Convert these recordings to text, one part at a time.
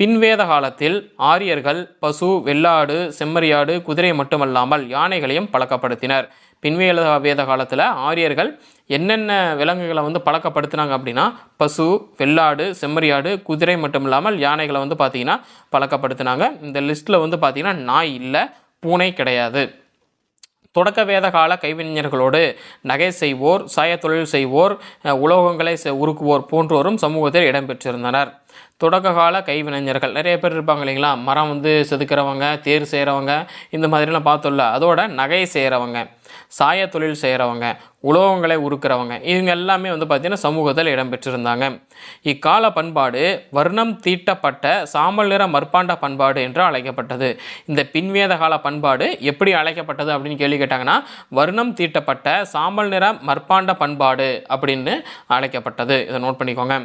பின்வேத காலத்தில் ஆரியர்கள் பசு வெள்ளாடு செம்மறியாடு குதிரை மட்டுமல்லாமல் யானைகளையும் பழக்கப்படுத்தினர். பின்வேத வேத காலத்தில் ஆரியர்கள் என்னென்ன விலங்குகளை வந்து பழக்கப்படுத்தினாங்க அப்படின்னா பசு வெள்ளாடு செம்மறியாடு குதிரை மட்டும் இல்லாமல் யானைகளை வந்து பார்த்திங்கன்னா பழக்கப்படுத்தினாங்க. இந்த லிஸ்ட்டில் வந்து பார்த்திங்கன்னா நாய் இல்லை பூனை கிடையாது. தொடக்க வேத கால கைவினைஞர்களோடு நகை செய்வோர் சாயத்தொழில் செய்வோர் உலோகங்களை செ- உருக்குவோர் போன்றோரும் சமூகத்தில் இடம்பெற்றிருந்தனர் தொடக்க கால கைவினைஞர்கள். நிறைய பேர் இருப்பாங்க இல்லைங்களா? மரம் வந்து செதுக்கிறவங்க தேர் செய்கிறவங்க இந்த மாதிரிலாம் பார்த்தோம்ல அதோட நகை செய்கிறவங்க சாயத்தொழில் செய்கிறவங்க உலோகங்களை உருக்கிறவங்க இவங்க எல்லாமே வந்து பார்த்திங்கன்னா சமூகத்தில் இடம்பெற்றிருந்தாங்க இக்கால பண்பாடு வர்ணம் தீட்டப்பட்ட சாம்பல் நிற மற்பாண்ட பண்பாடு என்று அழைக்கப்பட்டது. இந்த பின்வேத கால பண்பாடு எப்படி அழைக்கப்பட்டது அப்படின்னு கேள்வி கேட்டாங்கன்னா வர்ணம் தீட்டப்பட்ட சாம்பல் நிற மற்பாண்ட பண்பாடு அப்படின்னு அழைக்கப்பட்டது. இதை நோட் பண்ணிக்கோங்க.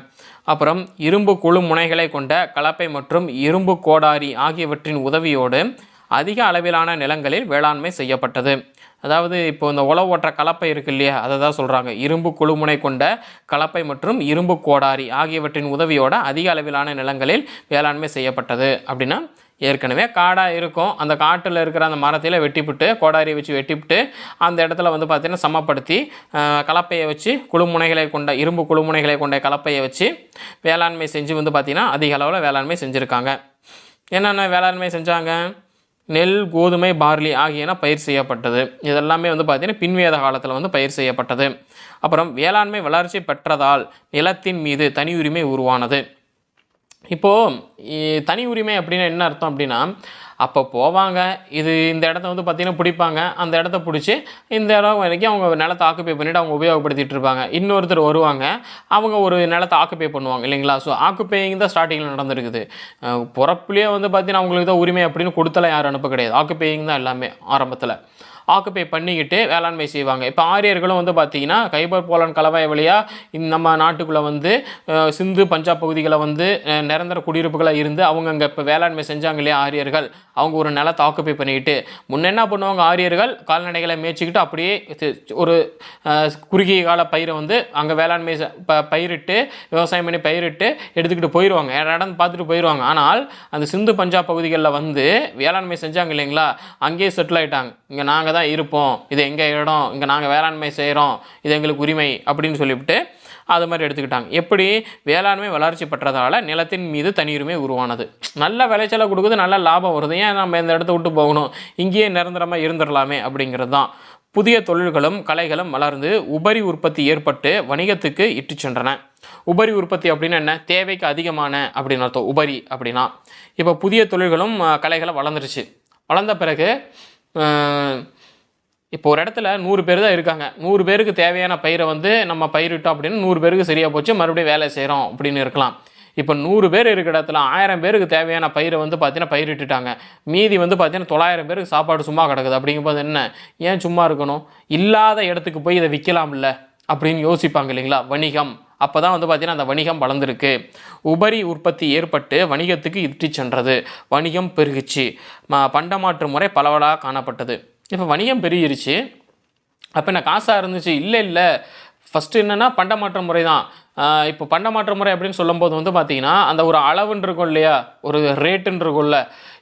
அப்புறம் இரும்பு குழு முனைகளை கொண்ட கலப்பை மற்றும் இரும்பு கோடாரி ஆகியவற்றின் உதவியோடு அதிக அளவிலான நிலங்களில் வேளாண்மை செய்யப்பட்டது. அதாவது இப்போ இந்த உழவு ஓட்டுற கலப்பை இருக்கு இல்லையா? அதை தான் சொல்கிறாங்க இரும்பு குழுமுனை கொண்ட கலப்பை மற்றும் இரும்பு கோடாரி ஆகியவற்றின் உதவியோட அதிக அளவிலான நிலங்களில் வேளாண்மை செய்யப்பட்டது. அப்படின்னா ஏற்கனவே காடாக இருக்கும். அந்த காட்டில் இருக்கிற அந்த மரத்தில் வெட்டிவிட்டு கோடாரியை வச்சு வெட்டிவிட்டு அந்த இடத்துல வந்து பார்த்திங்கன்னா சமப்படுத்தி கலப்பையை வச்சு குழுமுனைகளை கொண்ட இரும்பு குழுமுனைகளை கொண்ட கலப்பையை வச்சு வேளாண்மை செஞ்சு வந்து பார்த்திங்கன்னா அதிக அளவில் வேளாண்மை செஞ்சுருக்காங்க. என்னென்ன வேளாண்மை செஞ்சாங்க? நெல் கோதுமை பார்லி ஆகியன பயிர் செய்யப்பட்டது. இதெல்லாமே வந்து பார்த்திங்கன்னா பின்வேத காலத்தில் வந்து பயிர் செய்யப்பட்டது. அப்புறம் வேளாண்மை வளர்ச்சி பெற்றதால் நிலத்தின் மீது தனி உரிமை உருவானது. இப்போது தனி உரிமை அப்படின்னா என்ன அர்த்தம் அப்படின்னா அப்போ போவாங்க இது இந்த இடத்த வந்து பார்த்திங்கன்னா பிடிப்பாங்க அந்த இடத்த பிடிச்சி இந்த இடம் வரைக்கும் அவங்க நிலத்தை ஆக்குப்பை பண்ணிவிட்டு அவங்க உபயோகப்படுத்திட்டு இருப்பாங்க. இன்னொருத்தர் வருவாங்க அவங்க ஒரு நிலத்தை ஆக்குப்பை பண்ணுவாங்க இல்லைங்களா? ஸோ ஆக்குப்பையிங் தான் ஸ்டார்டிங்கில் நடந்திருக்குது. பிறப்புலேயே வந்து பார்த்திங்கன்னா அவங்களுக்கு தான் உரிமை அப்படின்னு கொடுத்தலாம் யாரும் அனுப்ப கிடையாது. ஆக்குப்பையிங் தான் எல்லாமே ஆரம்பத்தில். ஆக்குப்பை பண்ணிக்கிட்டு வேளாண்மை செய்வாங்க. இப்போ ஆரியர்களும் வந்து பார்த்திங்கன்னா கைபர் போலன் கலவாய் வழியாக நம்ம நாட்டுக்குள்ளே வந்து சிந்து பஞ்சாப் பகுதிகளை வந்து நிரந்தர குடியிருப்புகளாக இருந்து அவங்க அங்கே இப்போ வேளாண்மை செஞ்சாங்க இல்லையா ஆரியர்கள்? அவங்க ஒரு நிலத்தை ஆக்குப்பை பண்ணிக்கிட்டு முன்ன என்ன பண்ணுவாங்க ஆரியர்கள்? கால்நடைகளை மேய்ச்சிக்கிட்டு அப்படியே ஒரு குறுகிய கால பயிரை வந்து அங்கே வேளாண்மை ப பயிரிட்டு விவசாயம் பண்ணி பயிரிட்டு எடுத்துக்கிட்டு போயிடுவாங்க இடம் பார்த்துட்டு போயிடுவாங்க ஆனால் அந்த சிந்து பஞ்சாப் பகுதிகளில் வந்து வேளாண்மை செஞ்சாங்க இல்லைங்களா? அங்கேயே செட்டில் ஆயிட்டாங்க. இங்கே நாங்கள் தான் இருப்போம். இது எங்கள் இடம்? இங்கே நாங்கள் வேளாண்மை செய்கிறோம் இது எங்களுக்கு உரிமை அப்படின்னு சொல்லிவிட்டு அது மாதிரி எடுத்துக்கிட்டாங்க. எப்படி? வேளாண்மை வளர்ச்சி பெற்றதால நிலத்தின் மீது தனியுரிமை உருவானது. நல்ல விளைச்சலை கொடுக்குது நல்ல லாபம் வருது. ஏன் நம்ம இந்த இடத்த விட்டு போகணும்? இங்கேயே நிரந்தரமாக இருந்துடலாமே அப்படிங்கிறது தான். புதிய தொழில்களும் கலைகளும் வளர்ந்து உபரி உற்பத்தி ஏற்பட்டு வணிகத்துக்கு இட்டு சென்றன. உபரி உற்பத்தி அப்படின்னா என்ன? தேவைக்கு அதிகமான அப்படின்னு அர்த்தம். உபரி அப்படின்னா. இப்போ புதிய தொழில்களும் கலைகளை கலைகளும் வளர்ந்துருச்சு. வளர்ந்த பிறகு இப்போ ஒரு இடத்துல நூறு பேர் தான் இருக்காங்க. நூறு பேருக்கு தேவையான பயிரை வந்து நம்ம பயிரிட்டோம் அப்படின்னு நூறு பேருக்கு சரியாக போச்சு மறுபடியும் வேலை செய்கிறோம் அப்படின்னு இருக்கலாம். இப்போ நூறு பேர் இருக்கிற இடத்துல ஆயிரம் பேருக்கு தேவையான பயிரை வந்து பார்த்தீங்கன்னா பயிரிட்டுட்டாங்க. மீதி வந்து பார்த்தீங்கன்னா தொள்ளாயிரம் பேருக்கு சாப்பாடு சும்மா கிடக்குது. அப்படிங்கும்போது என்ன? ஏன் சும்மா இருக்கணும்? இல்லாத இடத்துக்கு போய் இதை விற்கலாம்ல அப்படின்னு யோசிப்பாங்க இல்லைங்களா? வணிகம். அப்போ தான் வந்து பார்த்தீங்கன்னா அந்த வணிகம் வளர்ந்துருக்கு. உபரி உற்பத்தி ஏற்பட்டு வணிகத்துக்கு இட்டு சென்றது. வணிகம் பெருகுச்சு. ம பண்டமாற்று முறை பலவலாக காணப்பட்டது. இப்போ வணிகம் பெருகிருச்சு. அப்போ என்ன காசாக இருந்துச்சு? இல்லை இல்லை. ஃபஸ்ட்டு என்னென்னா பண்டமாற்ற முறை தான். இப்போ பண்டமாற்ற முறை அப்படின்னு சொல்லும்போது வந்து பார்த்தீங்கன்னா அந்த ஒரு அளவுன்னு இருக்கும் இல்லையா? ஒரு ரேட்டுன்னு இருக்கும்ல.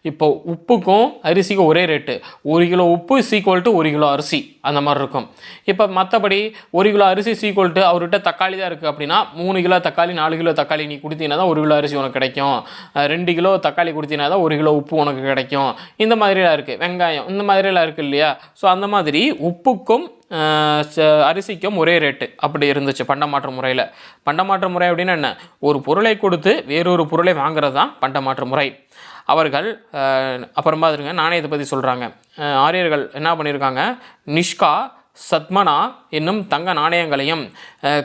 இப்போ உப்புக்கும் அரிசிக்கும் ஒரே ரேட்டு ஒரு கிலோ உப்பு சீக்குவல் டு ஒரு கிலோ அரிசி. அந்த மாதிரி இருக்கும். இப்போ மற்றபடி ஒரு கிலோ அரிசி சீக்குவல் டு அவர்கிட்ட தக்காளி தான் இருக்குது அப்படின்னா மூணு கிலோ தக்காளி நாலு கிலோ தக்காளி நீ கொடுத்தீங்கன்னா தான் ஒரு கிலோ அரிசி உனக்கு கிடைக்கும். ரெண்டு கிலோ தக்காளி கொடுத்தீங்கன்னா தான் ஒரு கிலோ உப்பு உனக்கு கிடைக்கும். இந்த மாதிரிலாம் இருக்குது வெங்காயம் இந்த மாதிரிலாம் இருக்குது இல்லையா? ஸோ அந்த மாதிரி உப்புக்கும் ச- அரிசிக்கும் ஒரே ரேட்டு அப்படி இருந்துச்சு பண்டமாற்று முறையில். பண்டமாற்று முறை அப்படின்னா என்ன? ஒரு பொருளை கொடுத்து வேறொரு பொருளை வாங்குறது தான் பண்டமாற்று முறை. அவர்கள் அப்புறமா இருங்க நாணயத்தை பற்றி சொல்கிறாங்க ஆரியர்கள் என்ன பண்ணியிருக்காங்க நிஷ்கா சத்மனா என்னும் தங்க நாணயங்களையும்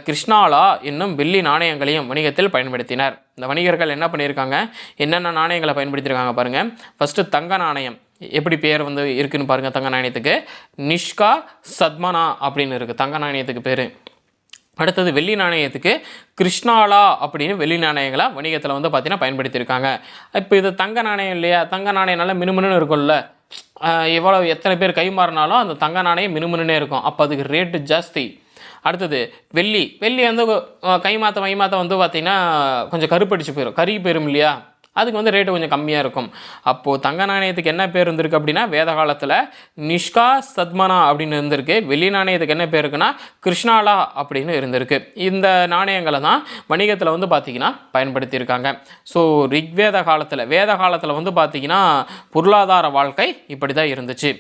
கிருஷ்ணாலா என்னும் வெள்ளி நாணயங்களையும் வணிகத்தில் பயன்படுத்தினர். இந்த வணிகர்கள் என்ன பண்ணியிருக்காங்க என்னென்ன நாணயங்களை பயன்படுத்தியிருக்காங்க பாருங்கள் ஃபஸ்ட்டு தங்க நாணயம். எப்படி பேர் வந்து இருக்குதுன்னு பாருங்கள் தங்க நாணயத்துக்கு. நிஷ்கா சத்மனா அப்படின்னு இருக்குது தங்க நாணயத்துக்கு பேர். அடுத்தது வெள்ளி நாணயத்துக்கு கிருஷ்ணாலா அப்படின்னு வெள்ளி நாணயங்களை வணிகத்தில் வந்து பார்த்தீங்கன்னா பயன்படுத்தியிருக்காங்க. இப்போ இது தங்க நாணயம் இல்லையா? தங்க நாணயம் நல்லா மினுமினுன்னு இருக்கும்ல. எவ்வளோ எத்தனை பேர் கை மாறினாலும் அந்த தங்க நாணயம் மினுமினுனே இருக்கும். அப்போ அதுக்கு ரேட்டு ஜாஸ்தி. அடுத்தது வெள்ளி. வெள்ளி வந்து கை மாற்ற மை மாற்ற வந்து பார்த்திங்கன்னா கொஞ்சம் கருப்படிச்சு போயிடும் கருகி போயிடும் இல்லையா? அதுக்கு வந்து ரேட்டு கொஞ்சம் கம்மியாக இருக்கும். அப்போது தங்க நாணயத்துக்கு என்ன பேர் இருந்திருக்கு அப்படின்னா வேத காலத்தில் நிஷ்கா சத்மனா அப்படின்னு இருந்திருக்கு. வெள்ளி நாணயத்துக்கு என்ன பேர் இருக்குன்னா கிருஷ்ணாலா அப்படின்னு இருந்திருக்கு. இந்த நாணயங்களை தான் வணிகத்தில் வந்து பார்த்திங்கன்னா பயன்படுத்தியிருக்காங்க. ஸோ ரிக்வேத காலத்தில் வேத காலத்தில் வந்து பார்த்திங்கன்னா பொருளாதார வாழ்க்கை இப்படி தான் இருந்துச்சு.